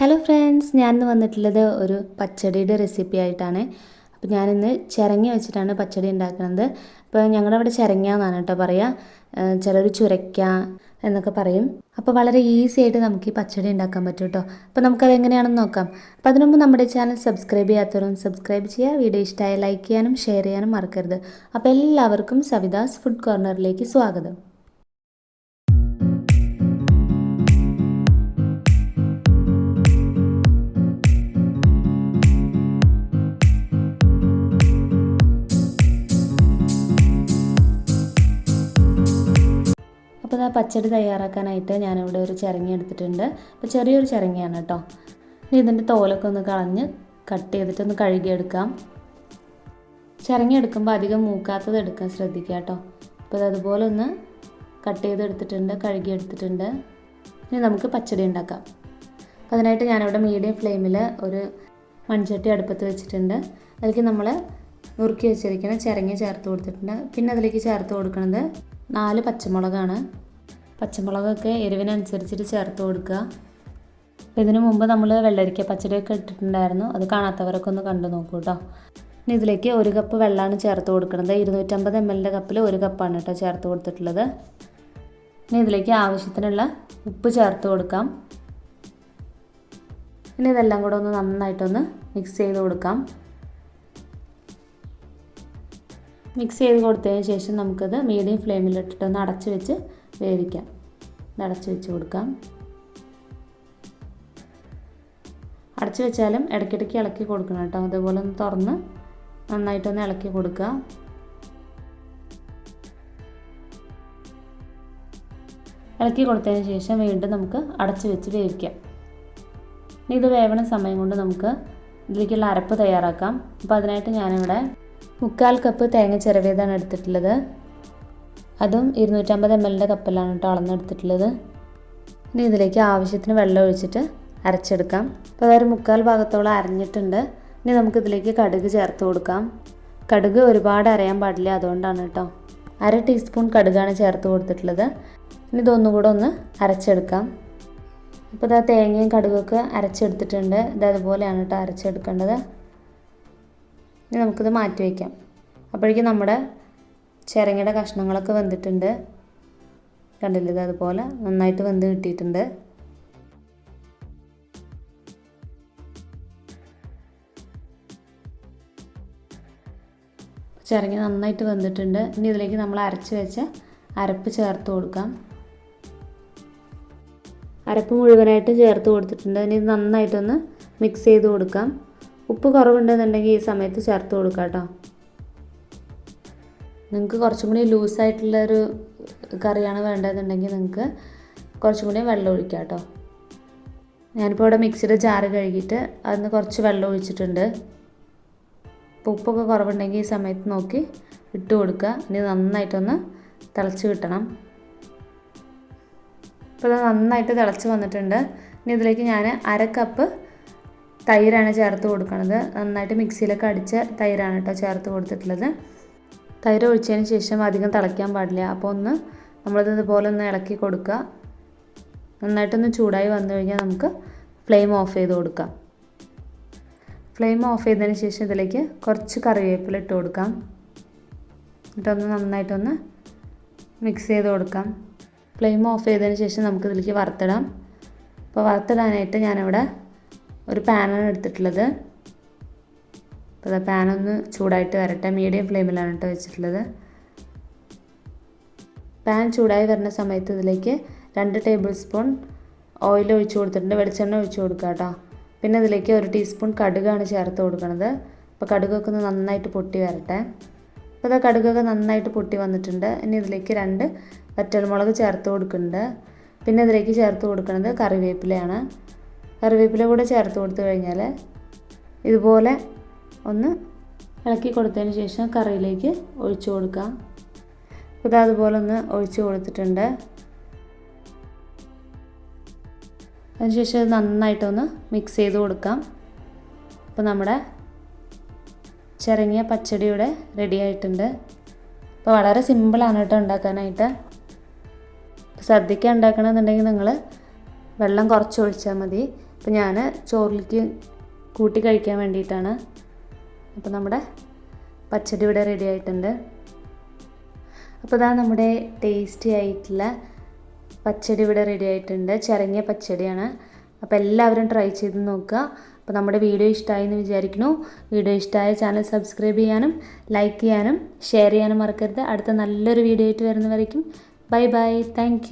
Hello friends ഞാനിന്ന് വന്നിട്ടുള്ളത് ഒരു പച്ചടിയുടെ റെസിപ്പി ആയിട്ടാണ്. അപ്പോൾ ഞാനിന്ന് ചിരങ്ങ വെച്ചിട്ടാണ് പച്ചടി ഉണ്ടാക്കുന്നത്. അപ്പോൾ ഞങ്ങളുടെ അവിടെ ചിരങ്ങ എന്നാണ് കേട്ടോ പറയുക ചിലർ ചുരയ്ക്ക എന്നൊക്കെ പറയും. അപ്പോൾ വളരെ ഈസി ആയിട്ട് നമുക്ക് ഈ പച്ചടി ഉണ്ടാക്കാൻ പറ്റും കേട്ടോ അപ്പോൾ നമുക്കത് എങ്ങനെയാണെന്ന് നോക്കാം. അപ്പോൾ അതിനുമുമ്പ് നമ്മുടെ ചാനൽ സബ്സ്ക്രൈബ് ചെയ്യാത്തവരും സബ്സ്ക്രൈബ് ചെയ്യുക വീഡിയോ ഇഷ്ടമായ ലൈക്ക് ചെയ്യാനും ഷെയർ ചെയ്യാനും മറക്കരുത്. അപ്പോൾ എല്ലാവർക്കും സവിതാസ് ഫുഡ് കോർണറിലേക്ക് സ്വാഗതം. അപ്പോൾ ആ പച്ചടി തയ്യാറാക്കാനായിട്ട് ഞാനിവിടെ ഒരു ചിരങ്ങി എടുത്തിട്ടുണ്ട്. അപ്പോൾ ചെറിയൊരു ചിരങ്ങിയാണ് കേട്ടോ. ഇനി ഇതിന്റെ തോലൊക്കെ ഒന്ന് കളഞ്ഞ് കട്ട് ചെയ്തിട്ട് ചെയ്തിട്ടൊന്ന് കഴുകിയെടുക്കാം. ചിരങ്ങി എടുക്കുമ്പോൾ അധികം മൂക്കാത്തത് എടുക്കാൻ ശ്രദ്ധിക്കുക കേട്ടോ. അപ്പോൾ അതുപോലെ ഒന്ന് കട്ട് ചെയ്തെടുത്തിട്ടുണ്ട് കഴുകിയെടുത്തിട്ടുണ്ട്. ഇനി നമുക്ക് പച്ചടി ഉണ്ടാക്കാം. അപ്പോൾ അതിനായിട്ട് ഞാനിവിടെ മീഡിയം ഫ്ലെയിമിൽ ഒരു മൺചട്ടി അടുപ്പത്ത് വെച്ചിട്ടുണ്ട്. അതിലേക്ക് നമ്മൾ നുറുക്കി വെച്ചിരിക്കുന്ന ചിരങ്ങി ചേർത്ത് കൊടുത്തിട്ടുണ്ട്. പിന്നെ അതിലേക്ക് ചേർത്ത് കൊടുക്കുന്നത് നാല് പച്ചമുളകാണ്. പച്ചമുളകൊക്കെ എരിവിനനുസരിച്ചിട്ട് ചേർത്ത് കൊടുക്കുക. അപ്പോൾ ഇതിനു മുമ്പ് നമ്മൾ വെള്ളരിക്ക പച്ചടിയൊക്കെ ഇട്ടിട്ടുണ്ടായിരുന്നു. അത് കാണാത്തവരൊക്കെ ഒന്ന് കണ്ടു നോക്കൂ കേട്ടോ ഇനി ഇതിലേക്ക് ഒരു കപ്പ് വെള്ളമാണ് ചേർത്ത് കൊടുക്കുന്നത്. ഇരുന്നൂറ്റമ്പത് എം എല്ലിന്റെ കപ്പിൽ ഒരു കപ്പാണ് കേട്ടോ ചേർത്ത് കൊടുത്തിട്ടുള്ളത്. ഇനി ഇതിലേക്ക് ആവശ്യത്തിനുള്ള ഉപ്പ് ചേർത്ത് കൊടുക്കാം. ഇനി ഇതെല്ലാം കൂടെ ഒന്ന് നന്നായിട്ടൊന്ന് മിക്സ് ചെയ്ത് കൊടുക്കാം. മിക്സ് ചെയ്ത് കൊടുത്തതിന് ശേഷം നമുക്കത് മീഡിയം ഫ്ലെയിമിലിട്ടിട്ടൊന്ന് അടച്ച് വെച്ച് വേവിക്കാം. അടച്ച് വെച്ച് കൊടുക്കാം. അടച്ചു വെച്ചാലും ഇടയ്ക്കിടയ്ക്ക് ഇളക്കി കൊടുക്കണം കേട്ടോ. അതുപോലെ ഒന്ന് തുറന്ന് നന്നായിട്ടൊന്ന് ഇളക്കി കൊടുക്കുക. ഇളക്കി കൊടുത്തതിന് ശേഷം വീണ്ടും നമുക്ക് അടച്ച് വെച്ച് വേവിക്കാം. ഇനി ഇത് വേവണ സമയം കൊണ്ട് നമുക്ക് ഇതിലേക്കുള്ള അരപ്പ് തയ്യാറാക്കാം. അപ്പോൾ അതിനായിട്ട് ഞാനിവിടെ മുക്കാൽ കപ്പ് തേങ്ങ ചിരവിയതാണ് എടുത്തിട്ടുള്ളത്. അതും ഇരുന്നൂറ്റമ്പത് എം എല്ലിന്റെ കപ്പിലാണ് കേട്ടോ അളന്നെടുത്തിട്ടുള്ളത്. ഇനി ഇതിലേക്ക് ആവശ്യത്തിന് വെള്ളം ഒഴിച്ചിട്ട് അരച്ചെടുക്കാം. അപ്പോൾ അതൊരു മുക്കാൽ ഭാഗത്തോളം അരഞ്ഞിട്ടുണ്ട്. ഇനി നമുക്കിതിലേക്ക് കടുക് ചേർത്ത് കൊടുക്കാം. കടുക് ഒരുപാട് അരയാൻ പാടില്ല അതുകൊണ്ടാണ് കേട്ടോ. അര ടീസ്പൂൺ കടുകാണ് ചേർത്ത് കൊടുത്തിട്ടുള്ളത്. ഇനി ഇതൊന്നുകൂടെ ഒന്ന് അരച്ചെടുക്കാം. അപ്പോൾ ഇതാ തേങ്ങയും കടുകൊക്കെ അരച്ചെടുത്തിട്ടുണ്ട്. ഇത് അതുപോലെയാണ് കേട്ടോ അരച്ചെടുക്കേണ്ടത്. ഇനി നമുക്കിത് മാറ്റി വയ്ക്കാം. അപ്പോഴേക്കും നമ്മുടെ ചിരങ്ങയുടെ കഷ്ണങ്ങളൊക്കെ വെന്തിട്ടുണ്ട്. കണ്ടില്ലേ ഇത് അതുപോലെ? നന്നായിട്ട് വെന്ത് കിട്ടിയിട്ടുണ്ട്. ചിരങ്ങ നന്നായിട്ട് വെന്തിട്ടുണ്ട്. ഇനി ഇതിലേക്ക് നമ്മൾ അരച്ച് വെച്ച അരപ്പ് ചേർത്ത് കൊടുക്കാം. അരപ്പ് മുഴുവനായിട്ട് ചേർത്ത് കൊടുത്തിട്ടുണ്ട്. ഇനി ഇത് നന്നായിട്ടൊന്ന് മിക്സ് ചെയ്ത് കൊടുക്കാം. ഉപ്പ് കുറവുണ്ടെന്നുണ്ടെങ്കിൽ ഈ സമയത്ത് ചേർത്ത് കൊടുക്കാം കേട്ടോ. നിങ്ങൾക്ക് കുറച്ചും കൂടി ലൂസായിട്ടുള്ളൊരു കറിയാണ് വേണ്ടതെന്നുണ്ടെങ്കിൽ നിങ്ങൾക്ക് കുറച്ചും കൂടി വെള്ളം ഒഴിക്കാം കേട്ടോ. ഞാനിപ്പോൾ ഇവിടെ മിക്സിയുടെ ജാറ് കഴുകിയിട്ട് അതിന് കുറച്ച് വെള്ളം ഒഴിച്ചിട്ടുണ്ട്. അപ്പോൾ ഉപ്പൊക്കെ കുറവുണ്ടെങ്കിൽ ഈ സമയത്ത് നോക്കി ഇട്ട് കൊടുക്കുക. ഇനി നന്നായിട്ടൊന്ന് തിളച്ച് കിട്ടണം. ഇപ്പോൾ ഇത് നന്നായിട്ട് തിളച്ച് വന്നിട്ടുണ്ട്. ഇനി ഇതിലേക്ക് ഞാൻ അര കപ്പ് തൈരാണ് ചേർത്ത് കൊടുക്കുന്നത് നന്നായിട്ട് മിക്സിയിലൊക്കെ അടിച്ച തൈരാണ് കേട്ടോ ചേർത്ത് കൊടുത്തിട്ടുള്ളത്. തൈര് ഒഴിച്ചതിന് ശേഷം അധികം തിളയ്ക്കാൻ പാടില്ല. അപ്പോൾ ഒന്ന് നമ്മളിത് ഇതുപോലെ ഒന്ന് ഇളക്കി കൊടുക്കുക. നന്നായിട്ടൊന്ന് ചൂടായി വന്നു കഴിഞ്ഞാൽ നമുക്ക് ഫ്ലെയിം ഓഫ് ചെയ്ത് കൊടുക്കാം. ഫ്ലെയിം ഓഫ് ചെയ്തതിന് ശേഷം ഇതിലേക്ക് കുറച്ച് കറിവേപ്പില ഇട്ട് കൊടുക്കാം. എന്നിട്ടൊന്ന് നന്നായിട്ടൊന്ന് മിക്സ് ചെയ്ത് കൊടുക്കാം. ഫ്ലെയിം ഓഫ് ചെയ്തതിന് ശേഷം നമുക്ക് ഇതിലേക്ക് വറുത്തിടാം. അപ്പോൾ വറുത്തിടാനായിട്ട് ഞാനിവിടെ ഒരു പാനാണ് എടുത്തിട്ടുള്ളത്. അപ്പോൾ പാൻ ഒന്ന് ചൂടായിട്ട് വരട്ടെ. മീഡിയം ഫ്ലെയിമിലാണ് കേട്ടോ വെച്ചിട്ടുള്ളത്. പാൻ ചൂടായി വരുന്ന സമയത്ത് ഇതിലേക്ക് രണ്ട് ടേബിൾ സ്പൂൺ ഓയിൽ ഒഴിച്ചു കൊടുത്തിട്ടുണ്ട്. വെളിച്ചെണ്ണ ഒഴിച്ചു കൊടുക്കുക കേട്ടോ പിന്നെ ഇതിലേക്ക് ഒരു ടീസ്പൂൺ കടുകാണ് ചേർത്ത് കൊടുക്കുന്നത് അപ്പോൾ കടുകൊക്കെ ഒന്ന് നന്നായിട്ട് പൊട്ടി വരട്ടെ. അപ്പോൾ ഇതാ കടുകൊക്കെ നന്നായിട്ട് പൊട്ടി വന്നിട്ടുണ്ട്. ഇനി ഇതിലേക്ക് രണ്ട് വറ്റൽമുളക് ചേർത്ത് കൊടുക്കുന്നുണ്ട്. പിന്നെ ഇതിലേക്ക് ചേർത്ത് കൊടുക്കുന്നത് കറിവേപ്പിലയാണ്. കറിവേപ്പില കൂടെ ചേർത്ത് കൊടുത്തു കഴിഞ്ഞാൽ ഇതുപോലെ ഒന്ന് ഇളക്കി കൊടുത്തതിന് ശേഷം കറിയിലേക്ക് ഒഴിച്ചു കൊടുക്കാം ഇത് അതുപോലെ ഒന്ന് ഒഴിച്ച് കൊടുത്തിട്ടുണ്ട്. അതിനുശേഷം നന്നായിട്ടൊന്ന് മിക്സ് ചെയ്ത് കൊടുക്കാം. അപ്പോൾ നമ്മുടെ ചിരങ്ങിയ പച്ചടിയുടെ റെഡി ആയിട്ടുണ്ട്. അപ്പോൾ വളരെ സിമ്പിളാണ് കേട്ടോ ഉണ്ടാക്കാനായിട്ട്. സദ്യക്ക് ഉണ്ടാക്കണമെന്നുണ്ടെങ്കിൽ നിങ്ങൾ വെള്ളം കുറച്ച് ഒഴിച്ചാൽ മതി. അപ്പോൾ ഞാൻ ചോറിലേക്ക് കൂട്ടി കഴിക്കാൻ വേണ്ടിയിട്ടാണ് അപ്പോൾ നമ്മുടെ പച്ചടി ഇവിടെ റെഡി ആയിട്ടുണ്ട്. അപ്പോൾ ഇതാ നമ്മുടെ ടേസ്റ്റി ആയിട്ടുള്ള പച്ചടി ഇവിടെ റെഡി ആയിട്ടുണ്ട്. ചിരങ്ങിയ പച്ചടിയാണ്. അപ്പോൾ എല്ലാവരും ട്രൈ ചെയ്ത് നോക്കുക. അപ്പോൾ നമ്മുടെ വീഡിയോ ഇഷ്ടമായി എന്ന് വിചാരിക്കുന്നു. വീഡിയോ ഇഷ്ടമായ ചാനൽ സബ്സ്ക്രൈബ് ചെയ്യാനും ലൈക്ക് ചെയ്യാനും ഷെയർ ചെയ്യാനും മറക്കരുത്. അടുത്ത നല്ലൊരു വീഡിയോ ആയിട്ട് വരുന്നവരേക്കും. Bye bye thank